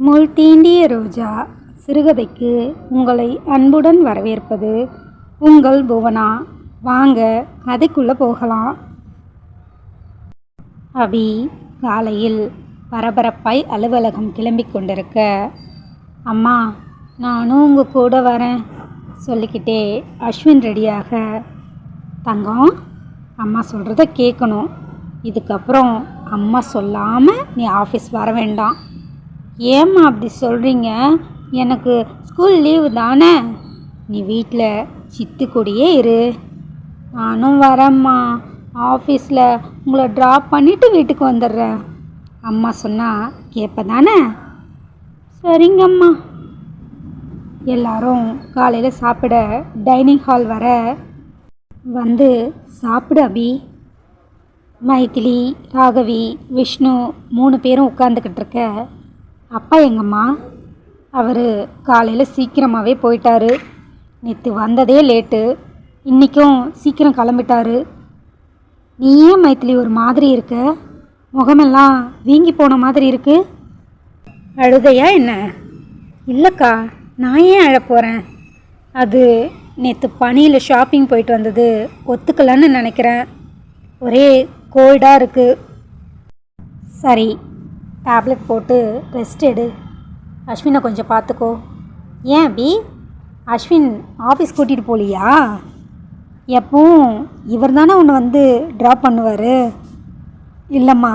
முள் தீண்டிய ரோஜா சிறுகதைக்கு உங்களை அன்புடன் வரவேற்பது உங்கள் புவனா. வாங்க கதைக்குள்ளே போகலாம். அபி காலையில் பரபரப்பாய் அலுவலகம் கிளம்பி கொண்டிருக்க அம்மா நானும் உங்கள் கூட வரேன் சொல்லிக்கிட்டே அஸ்வின் ரெடியாக தங்கம் அம்மா சொல்கிறத கேட்கணும் இதுக்கப்புறம் அம்மா சொல்லாமல் நீ ஆஃபீஸ் வர வேண்டாம். ஏம்மா அப்படி சொல்கிறீங்க எனக்கு ஸ்கூல் லீவு தானே? நீ வீட்டில் சித்து கூடயே இரு. நானும் வரேம்மா. ஆஃபீஸில் உங்களை ட்ராப் பண்ணிவிட்டு வீட்டுக்கு வந்துடுறேன். அம்மா சொன்னால் கேட்ப தானே சரிங்கம்மா. எல்லாரும் காலையில் சாப்பிட டைனிங் ஹால் வர வந்து சாப்பிடு அபி. மைதிலி ராகவி விஷ்ணு மூணு பேரும் உட்காந்துக்கிட்டு இருக்க அப்பா எங்கம்மா? அவர் காலையில் சீக்கிரமாகவே போயிட்டாரு. நேற்று வந்ததே லேட்டு. இன்றைக்கும் சீக்கிரம் கிளம்பிட்டாரு. நீ ஏன் மைத்திலி ஒரு மாதிரி இருக்க? முகமெல்லாம் வீங்கி போன மாதிரி இருக்கு. அழுதையா என்ன? இல்லைக்கா நான் ஏன் அழ போகிறேன் அது நேற்று பனியில் ஷாப்பிங் போயிட்டு வந்தது. ஒத்துக்கலன்னு நினைக்கிறேன். ஒரே கோல்டாக இருக்குது சரி டேப்லெட் போட்டு ரெஸ்ட் எடு. அஸ்வினை கொஞ்சம் பார்த்துக்கோ. ஏன் அபி அஸ்வின் ஆஃபீஸ் கூட்டிகிட்டு போகலையா எப்பவும் இவர் தானே ஒன்று வந்து ட்ராப் பண்ணுவார். இல்லைம்மா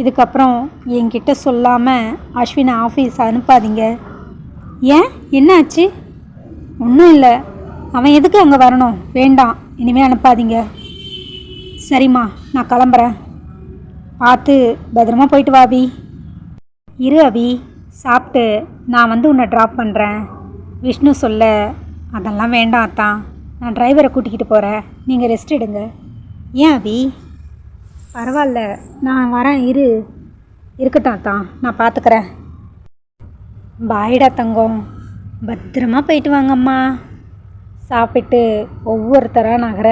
இதுக்கப்புறம் என்கிட்ட சொல்லாமல் அஸ்வினை ஆஃபீஸ் அனுப்பாதீங்க. ஏன்? என்ன ஆச்சு ஒன்றும் இல்லை. அவன் எதுக்கு அங்கே வரணும்? வேண்டாம். இனிமேல் அனுப்பாதீங்க. சரிம்மா நான் கிளம்புறேன். பார்த்து பத்திரமா போயிட்டு வாபி இரு அபி சாப்பிட்டு நான் வந்து உன்னை ட்ராப் பண்ணுறேன் விஷ்ணு சொல்ல அதெல்லாம் வேண்டாம் அத்தான் நான் டிரைவரை கூட்டிக்கிட்டு போகிறேன் நீங்கள் ரெஸ்ட் எடுங்க. ஏன் அபி? பரவாயில்ல. நான் வரேன். இரு. இருக்கட்டும் அத்தான் நான் பார்த்துக்கிறேன் பாய்டா தங்கம். பத்திரமா போயிட்டு வாங்கம்மா. சாப்பிட்டு ஒவ்வொருத்தராக நகர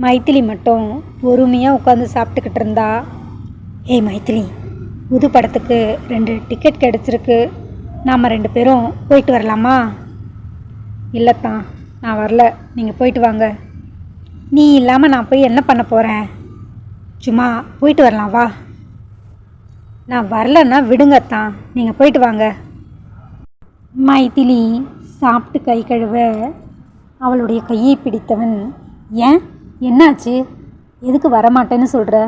மைத்திலி மட்டும் பொறுமையாக உட்காந்து சாப்பிட்டுக்கிட்டு இருந்தா? ஏய் மைத்திலி. புது படத்துக்கு ரெண்டு டிக்கெட் கிடச்சிருக்கு. நாம் ரெண்டு பேரும் போயிட்டு வரலாமா? இல்லைத்தான் நான் வரல. நீங்கள் போயிட்டு வாங்க. நீ இல்லாமல் நான் போய் என்ன பண்ண போகிறேன் சும்மா போயிட்டு வரலாம் வா. நான் வரலன்னா விடுங்கத்தான் நீங்கள் போயிட்டு வாங்க. மைதிலி சாப்பிட்டு கை கழுவ அவளுடைய கையை பிடித்தவன் ஏன்? என்னாச்சு? எதுக்கு வரமாட்டேன்னு சொல்கிற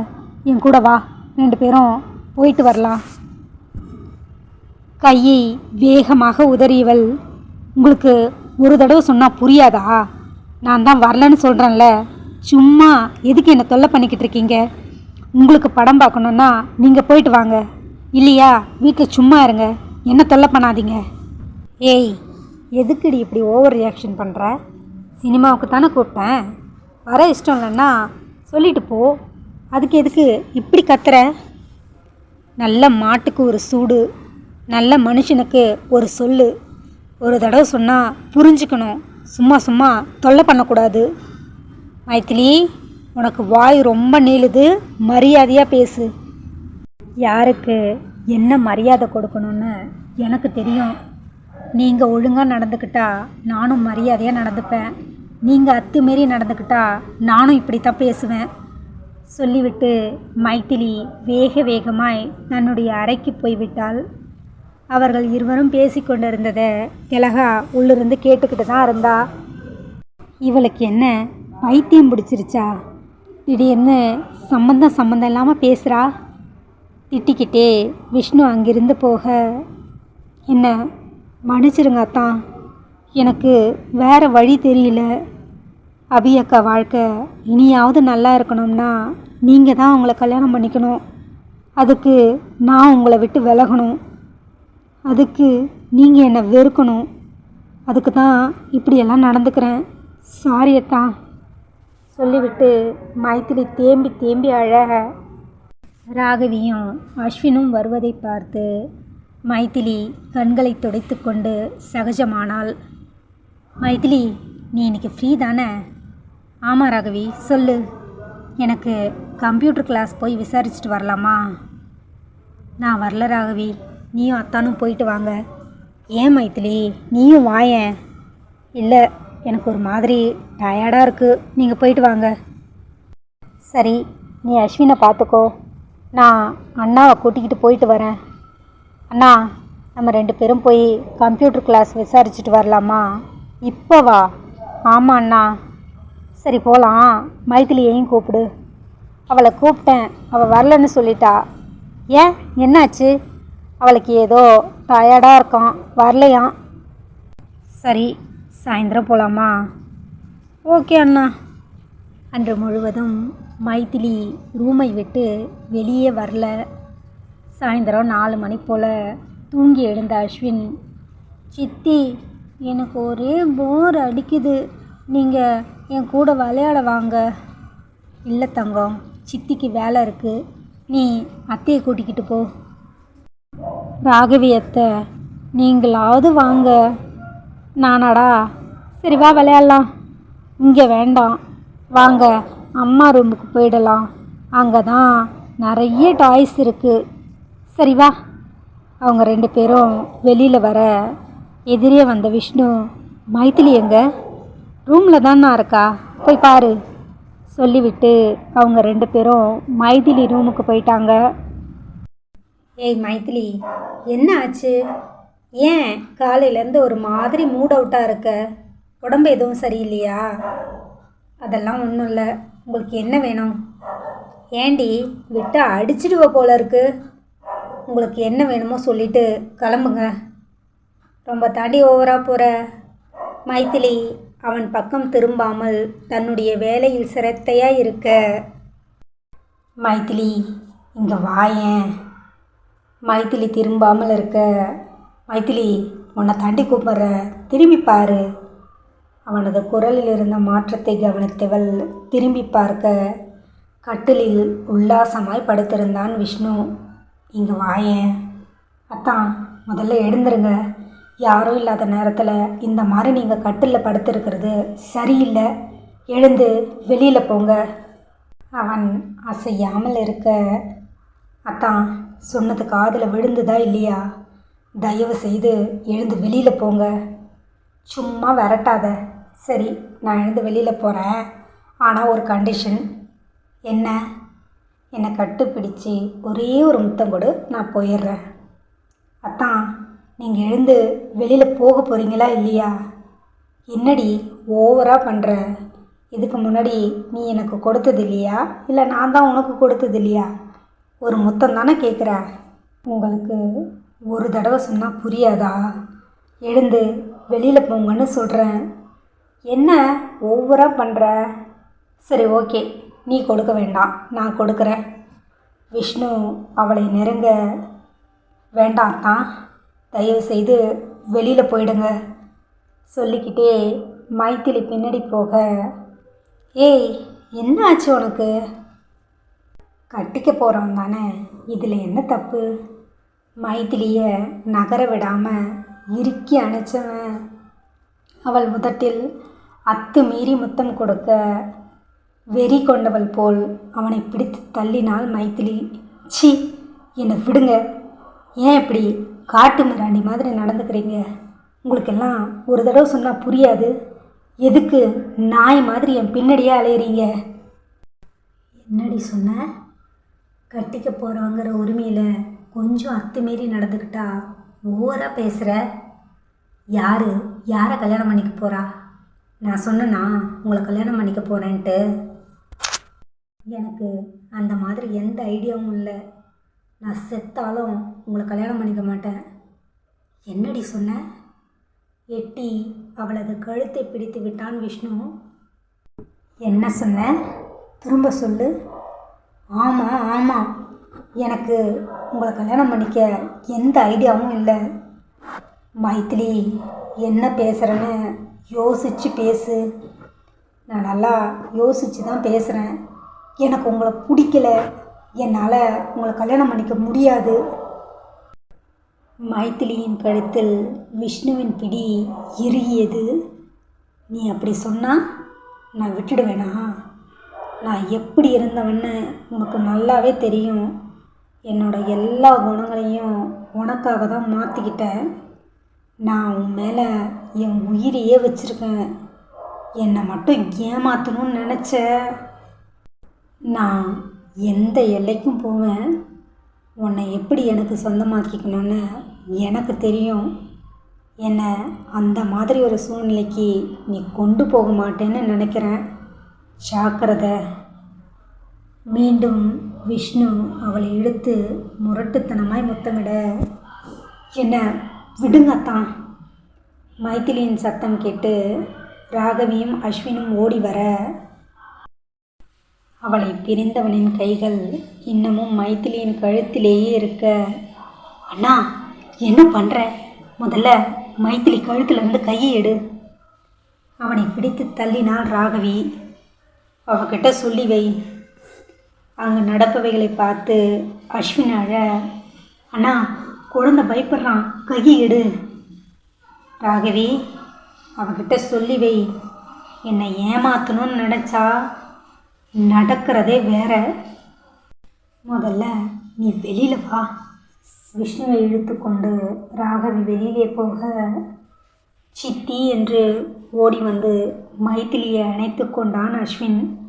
என் கூட வா. ரெண்டு பேரும் போயிட்டு வரலாம். கையை வேகமாக உதறியவள் உங்களுக்கு ஒரு தடவை சொன்னால் புரியாதா? நான் தான் வரலன்னு சொல்கிறேன்ல சும்மா எதுக்கு என்னை தொல்லை பண்ணிக்கிட்டு இருக்கீங்க? உங்களுக்கு படம் பார்க்கணுன்னா நீங்கள் போயிட்டு வாங்க. இல்லையா? வீட்டில் சும்மா இருங்க. என்ன தொல்லை பண்ணாதீங்க. ஏய் எதுக்குடி இப்படி ஓவர் ரியாக்ஷன் பண்ணுற சினிமாவுக்கு தானே கூப்பிட்டேன். வர இஷ்டம் இல்லைன்னா சொல்லிட்டு போ. அதுக்கு எதுக்கு இப்படி கத்துற? நல்ல மாட்டுக்கு ஒரு சூடு நல்ல மனுஷனுக்கு ஒரு சொல்லு. ஒரு தடவை சொன்னால் புரிஞ்சுக்கணும். சும்மா சும்மா தொல்லை பண்ணக்கூடாது. மைத்திலி உனக்கு வாய் ரொம்ப நீளுது. மரியாதையாக பேசு. யாருக்கு என்ன மரியாதை கொடுக்கணும்னு எனக்கு தெரியும். நீங்கள் ஒழுங்காக நடந்துக்கிட்டா நானும் மரியாதையாக நடந்துப்பேன். நீங்கள் அத்துமாரி நடந்துக்கிட்டா நானும் இப்படி தான் பேசுவேன். சொல்லிவிட்டு மைத்திலி வேக வேகமாய் தன்னுடைய அறைக்கு போய்விட்டாள். அவர்கள் இருவரும் பேசிக்கொண்டிருந்ததை திலகா உள்ளிருந்து கேட்டுக்கிட்டு தான் இருந்தா. இவளுக்கு என்ன பைத்தியம் பிடிச்சிருச்சா? திடீர்னு சம்மந்தம் சம்மந்தம் இல்லாமல் பேசுகிறா திட்டிக்கிட்டே விஷ்ணு அங்கிருந்து போக என்ன மன்னிச்சிருங்க அத்தான் எனக்கு வேறு வழி தெரியல. அபி அக்கா வாழ்க்கை. இனியாவது நல்லா இருக்கணும்னா நீங்கள் தான் உங்களை கல்யாணம் பண்ணிக்கணும். அதுக்கு நான் உங்களை விட்டு விலகணும். அதுக்கு நீங்கள் என்னை வெறுக்கணும். அதுக்கு தான் இப்படியெல்லாம் நடந்துக்கிறேன். சாரி அத்தான் சொல்லிவிட்டு மைத்திலி தேம்பி தேம்பி அழ. ராகவியும் அஸ்வினும் வருவதை பார்த்து மைதிலி கண்களை துடைத்து கொண்டு சகஜமானாள். மைதிலி நீ இன்னைக்கு ஃப்ரீ தானே? ஆமாம் ராகவி சொல்லு. எனக்கு கம்ப்யூட்டர் கிளாஸ் போய் விசாரிச்சுட்டு வரலாமா? நான் வரல ராகவி. நீயும் அத்தானும் போயிட்டு வாங்க. ஏன் மைத்திலி? நீயும் வாயேன். இல்லை எனக்கு ஒரு மாதிரி டயர்டாக இருக்குது நீங்கள் போயிட்டு வாங்க. சரி நீ அஸ்வினை பார்த்துக்கோ. நான் அண்ணாவை கூட்டிக்கிட்டு போயிட்டு வரேன். அண்ணா நம்ம ரெண்டு பேரும் போய் கம்ப்யூட்டர் கிளாஸ் விசாரிச்சுட்டு வரலாமா? இப்போ வா. ஆமாம் அண்ணா. சரி போகலாம் மைத்திலியையும் கூப்பிடு. அவளை கூப்பிட்டேன். அவள் வரலன்னு சொல்லிட்டா. ஏன்? என்னாச்சு? அவளுக்கு ஏதோ டயர்டாக இருக்கான். வரலையாம். சரி சாயந்தரம் போகலாமா ஓகே அண்ணா. அன்று முழுவதும் மைத்திலி ரூமை விட்டு வெளியே வரல. சாயந்தரம் நாலு மணி போல் தூங்கி எழுந்த அஸ்வின் சித்தி எனக்கு ஒரே போர் அடிக்குது. நீங்கள் என் கூட விளையாட வாங்க. இல்லை தங்கம் சித்திக்கு வேலை இருக்குது நீ அத்தையை கூட்டிக்கிட்டு போ. ராகவி அத்தை நீங்களாவது வாங்க. நானாடா. சரி வா விளையாடலாம். இங்கே வேண்டாம். வாங்க அம்மா ரூமுக்கு போயிடலாம். அங்கே தான் நிறைய டாய்ஸ் இருக்குது சரி வா. அவங்க ரெண்டு பேரும் வெளியில் வர எதிரே வந்த விஷ்ணு மைத்திலி எங்கே? ரூமில் தானா இருக்கா? போய் பாரு. சொல்லிவிட்டு அவங்க ரெண்டு பேரும் மைதிலி ரூமுக்கு போயிட்டாங்க. ஏய் மைதிலி என்ன ஆச்சு? ஏன் காலையிலேருந்து ஒரு மாதிரி மூட் அவுட்டாக இருக்க? உடம்பு எதுவும் சரியில்லையா? அதெல்லாம் ஒன்றும் இல்லை. உங்களுக்கு என்ன வேணும்? ஏண்டி விட்டு அடிச்சிடுவ போல இருக்கு. உங்களுக்கு என்ன வேணுமோ சொல்லிட்டு கிளம்புங்க. ரொம்ப தாண்டி ஓவராக போகிற மைதிலி அவன் பக்கம் திரும்பாமல் தன்னுடைய வேலையில் சிரத்தையாக இருக்க மைதிலி இங்கே வாயேன். மைதிலி திரும்பாமல் இருக்க. மைதிலி உன்னை தாண்டி கூப்பிட்ற. திரும்பி பாரு. அவனது குரலில் இருந்த மாற்றத்தை கவனித்தவள் திரும்பி பார்க்க கட்டிலில் உல்லாசமாய் படுத்திருந்தான் விஷ்ணு. இங்கே வாயேன். அத்தான் முதல்ல எழுந்துருங்க. யாரும் இல்லாத நேரத்தில் இந்த மாதிரி நீங்கள் கட்டிலில் படுத்திருக்கிறது சரியில்லை. எழுந்து வெளியில் போங்க. அவன் அசையாமல் இருக்க. அத்தான் சொன்னது காதில் விழுந்துதா இல்லையா? தயவு செய்து எழுந்து வெளியில் போங்க. சும்மா விரட்டாத. சரி நான் எழுந்து வெளியில் போகிறேன் ஆனால் ஒரு கண்டிஷன் என்ன? என்னை கட்டுப்பிடிச்சு ஒரே ஒரு முத்தம் கொடு நான் போயிடுறேன். அத்தான் நீங்கள் எழுந்து வெளியில் போக போகிறீங்களா இல்லையா? என்னடி ஓவராக பண்ணுற இதுக்கு முன்னாடி நீ எனக்கு கொடுத்தது இல்லையா? இல்லை நான் தான் உனக்கு கொடுத்தது இல்லையா? ஒரு முத்தம் தானே கேட்குற உங்களுக்கு ஒரு தடவை சொன்னால் புரியாதா? எழுந்து வெளியில் போங்கன்னு சொல்கிறேன் என்ன ஓவராக பண்ணுற சரி ஓகே. நீ கொடுக்க வேண்டாம். நான் கொடுக்குறேன். விஷ்ணு அவளை நெருங்க வேண்டாம் தான். தயவுசெய்து வெளியில் போயிடுங்க. சொல்லிக்கிட்டே மைத்திலி பின்னாடி போக ஏய் என்ன ஆச்சு உனக்கு? கட்டிக்க போகிறவன் தானே. இதில் என்ன தப்பு? மைத்திலியை நகர விடாமல் இறுக்கி அணைச்சவன். அவள் முதட்டில் அத்து மீறி முத்தம் கொடுக்க வெறி கொண்டவள் போல் அவனை பிடித்து தள்ளினாள் மைத்திலி. சி என்னை விடுங்க. ஏன் இப்படி? காட்டு மிராண்டி மாதிரி நடந்துக்கிறீங்க. உங்களுக்கெல்லாம் ஒரு தடவை சொன்னால் புரியாது. எதுக்கு நாய் மாதிரி என் பின்னாடியே அலையிறீங்க? என்னடி சொன்ன? கட்டிக்க போகிறவங்கிற உரிமையில் கொஞ்சம் அத்துமீறி நடந்துக்கிட்டா ஓவராக பேசுகிற யார்? யாரை கல்யாணம் பண்ணிக்க போகிறா நான் சொன்னேன்னா உங்களை கல்யாணம் பண்ணிக்க போகிறேன்ட்டு எனக்கு அந்த மாதிரி எந்த ஐடியாவும் இல்லை. நான் செத்தாலும் உங்களை கல்யாணம் பண்ணிக்க மாட்டேன். என்னடி சொன்ன? எட்டி அவளது கழுத்தை பிடித்து விட்டான் விஷ்ணு. என்ன சொன்ன? திரும்ப சொல்லு. ஆமாம் ஆமாம் எனக்கு உங்களை கல்யாணம் பண்ணிக்க எந்த ஐடியாவும் இல்லை. மைத்திலி என்ன பேசுகிறேன்னு யோசித்து பேசு. நான் நல்லா யோசித்து தான் பேசுகிறேன் எனக்கு உங்களை பிடிக்கல. என்னால் உங்களை கல்யாணம் பண்ணிக்க முடியாது. மைத்திலியின் கழுத்தில் விஷ்ணுவின் பிடி இறுகியது. நீ அப்படி சொன்னால் நான் விட்டுடுவேனா? நான் எப்படி இருந்தவன்னு உனக்கு நல்லாவே தெரியும். என்னோட எல்லா குணங்களையும் உனக்காக தான் மாற்றிக்கிட்டேன் நான் உன் மேலே என் உயிரையே வச்சுருக்கேன். என்னை மட்டும் ஏமாற்றணும்னு நினச்ச நான் எந்த எல்லைக்கும் போவேன். உன்னை எப்படி எனக்கு சொந்தமாக்கிக்கணும்னு எனக்கு தெரியும். என்னை அந்த மாதிரி ஒரு சூழ்நிலைக்கு நீ கொண்டு போக மாட்டேன்னு நினைக்கிறேன். ஜாக்கிரதை. மீண்டும் விஷ்ணு அவளை இழுத்து முரட்டுத்தனமாய் முத்தமிட என்ன விடுங்கத்தான் மைத்திலியின் சத்தம் கேட்டு ராகவியும் அஸ்வினும் ஓடி வர அவளை பிரிந்தவனின் கைகள் இன்னமும் மைத்திலியின் கழுத்திலேயே இருக்க. அண்ணா என்ன பண்ணுற முதல்ல மைத்திலி கழுத்திலிருந்து கையை எடு. அவனை பிடித்து தள்ளினாள் ராகவி. அவகிட்ட சொல்லி வை. அங்கே நடப்பவைகளை பார்த்து அஸ்வின் அழ அண்ணா குழந்தை பயப்படுறான். கையை எடு. ராகவி அவகிட்ட சொல்லி வை. என்னை ஏமாற்றணும்னு நினச்சா நடக்கிறதே வேற. முதல்ல நீ வெளியில் வா. விஷ்ணுவை இழுத்து கொண்டு ராகவி வெளியிலே போக சித்தி என்று ஓடி வந்து மைத்திலியை அணைத்து கொண்டான் அஸ்வின்.